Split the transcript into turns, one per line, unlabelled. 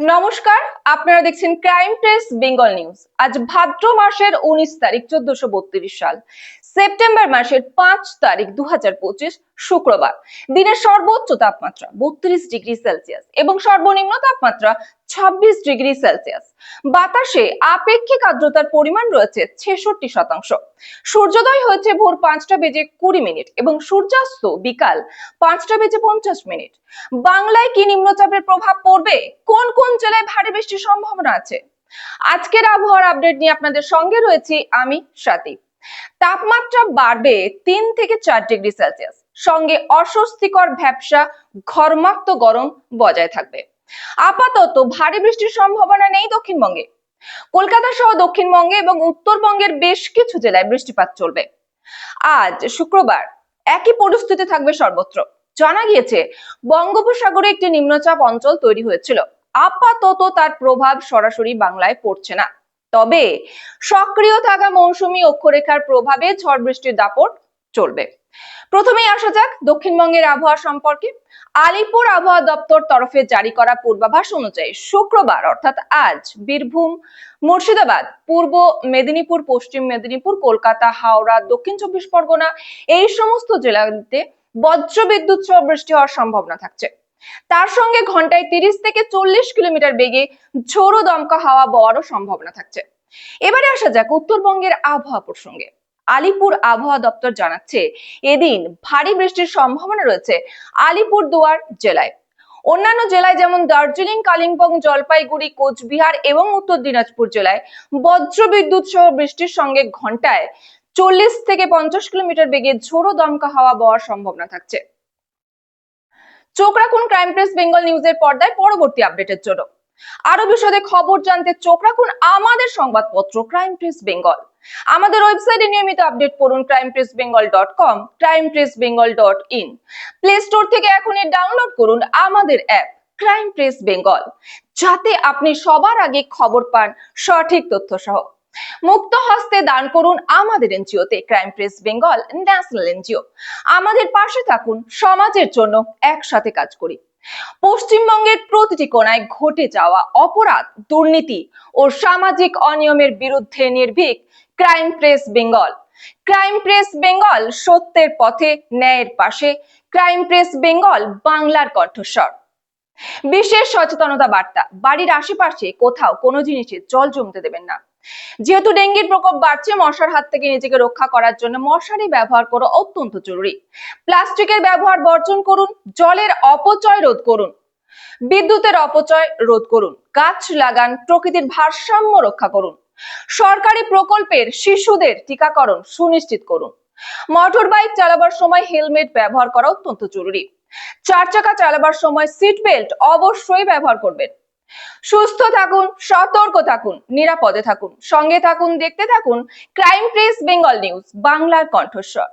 নমস্কার, আপনারা দেখছেন ক্রাইম প্রেস বেঙ্গল নিউজ আজ ভাদ্র মাসের উনিশ তারিখ, চোদ্দশো বত্রিশ সাল। সেপ্টেম্বর মাসের পাঁচ তারিখ দু হাজার পঁচিশ শুক্রবার। দিনের সর্বোচ্চ তাপমাত্রা বত্রিশ ডিগ্রি সেলসিয়াস এবং সর্বনিম্ন তাপমাত্রা ছাব্বিশ ডিগ্রি সেলসিয়াস। বাতাসে আপেক্ষিক আর্দ্রতার পরিমাণ রয়েছে ছেষট্টি শতাংশ। সূর্যোদয় হয়েছে ভোর পাঁচটা বেজে কুড়ি মিনিট এবং সূর্যাস্ত বিকাল পাঁচটা বেজে পঞ্চাশ মিনিট। বাংলায় কি নিম্নচাপের প্রভাব পড়বে? কোন কোন জেলায় ভারী বৃষ্টির সম্ভাবনা আছে? আজকের আবহাওয়ার আপডেট নিয়ে আপনাদের সঙ্গে রয়েছি আমি স্বাতী। তাপমাত্রা বাড়বে তিন থেকে চার ডিগ্রি সেলসিয়াস। সঙ্গে অস্বস্তিকর ভ্যাবসা, ঘর্মাক্ত গরম বজায় থাকবে। আপাতত ভারী বৃষ্টির সম্ভাবনা নেই দক্ষিণবঙ্গে। কলকাতা সহ দক্ষিণবঙ্গে এবং উত্তরবঙ্গের বেশ কিছু জেলায় বৃষ্টিপাত চলবে। আজ শুক্রবার একই পরিস্থিতি থাকবে সর্বত্র। জানা গিয়েছে, বঙ্গোপসাগরে একটি নিম্নচাপ অঞ্চল তৈরি হয়েছিল। আপাতত তার প্রভাব সরাসরি বাংলায় পড়ছে না। তবে সক্রিয় থাকা মৌসুমী অক্ষরেখার প্রভাবে ঝড় বৃষ্টির দাপট চলবে। প্রথমেই আসা যাক দক্ষিণবঙ্গের আবহাওয়া সম্পর্কে। আলিপুর আবহাওয়া দপ্তর তরফে জারি করা পূর্বাভাস অনুযায়ী শুক্রবার, অর্থাৎ আজ, বীরভূম, মুর্শিদাবাদ, পূর্ব মেদিনীপুর, পশ্চিম মেদিনীপুর, কলকাতা, হাওড়া, দক্ষিণ চব্বিশ পরগনা এই সমস্ত জেলাগুলিতে বজ্রবিদ্যুৎ সহ বৃষ্টি হওয়ার সম্ভাবনা থাকছে। তার সঙ্গে ঘন্টায় তিরিশ থেকে চল্লিশ কিলোমিটার বেগে ঝোড়ো দমকা হাওয়া বওয়ারও সম্ভাবনা থাকছে। এবারে আসা যাক উত্তরবঙ্গের আবহাওয়া প্রসঙ্গে। আলিপুর আবহাওয়া দপ্তর জানাচ্ছে, এদিন ভারী বৃষ্টির সম্ভাবনা রয়েছে আলিপুর দুয়ার জেলায়। অন্যান্য জেলায় যেমন দার্জিলিং, কালিম্পং, জলপাইগুড়ি, কোচবিহার এবং উত্তর দিনাজপুর জেলায় বজ্র বিদ্যুৎ সহ বৃষ্টির সঙ্গে ঘন্টায় চল্লিশ থেকে পঞ্চাশ কিলোমিটার বেগে ঝোড়ো দমকা হাওয়া বওয়ার সম্ভাবনা থাকছে। চোখ রাখুন ক্রাইম প্রেস বেঙ্গল নিউজের পর্দায় পরবর্তী আপডেটের জন্য। আরও বিশদে খবর জানতে চোখ রাখুন আমাদের সংবাদপত্র ক্রাইম প্রেস বেঙ্গল। আমাদের ওয়েবসাইটে নিয়মিত আপডেট পড়ুন crime press Bengal dot com crime press Bengal dot in Play Store থেকে এখনই ডাউনলোড করুন আমাদের অ্যাপ ক্রাইম প্রেস বেঙ্গল যাতে আপনি সবার আগে খবর পান সঠিক তথ্য সহ মুক্ত হস্তে দান করুন আমাদের এনজিওতে crime press Bengal national NGO. আমাদের পাশে থাকুন সমাজের জন্য একসাথে কাজ করি। পশ্চিমবঙ্গের প্রতিটি কোণায় ঘটে যাওয়া অপরাধ, দুর্নীতি ও সামাজিক অনিয়মের বিরুদ্ধে নির্ভীক crime press Bengal crime press Bengal সত্যের পথে, ন্যায়ের পাশে। ক্রাইম প্রেস বেঙ্গল বাংলার কণ্ঠস্বর। বিশেষ সচেতনতা বার্তা। বাড়ির আশেপাশে কোথাও কোনো জিনিসে জল জমতে দেবেন না। যেহেতু ডেঙ্গির প্রকোপ বাড়ছে, মশার হাত থেকে নিজেকে রক্ষা করার জন্য মশারি ব্যবহার করা অত্যন্ত জরুরি। প্লাস্টিকের ব্যবহার বর্জন করুন, জলের অপচয় রোধ করুন। বিদ্যুতের অপচয় রোধ করুন। গাছ লাগান, প্রকৃতির ভারসাম্য রক্ষা করুন। সরকারি প্রকল্পের শিশুদের টিকাকরণ সুনিশ্চিত করুন। মোটর বাইক চালাবার সময় হেলমেট ব্যবহার করা অত্যন্ত জরুরি। চার চাকা চালাবার সময় সিট বেল্ট অবশ্যই ব্যবহার করবেন। সুস্থ থাকুন, সতর্ক থাকুন, নিরাপদে থাকুন। সঙ্গে থাকুন, দেখতে থাকুন ক্রাইম প্রেস বেঙ্গল নিউজ বাংলার কণ্ঠস্বর।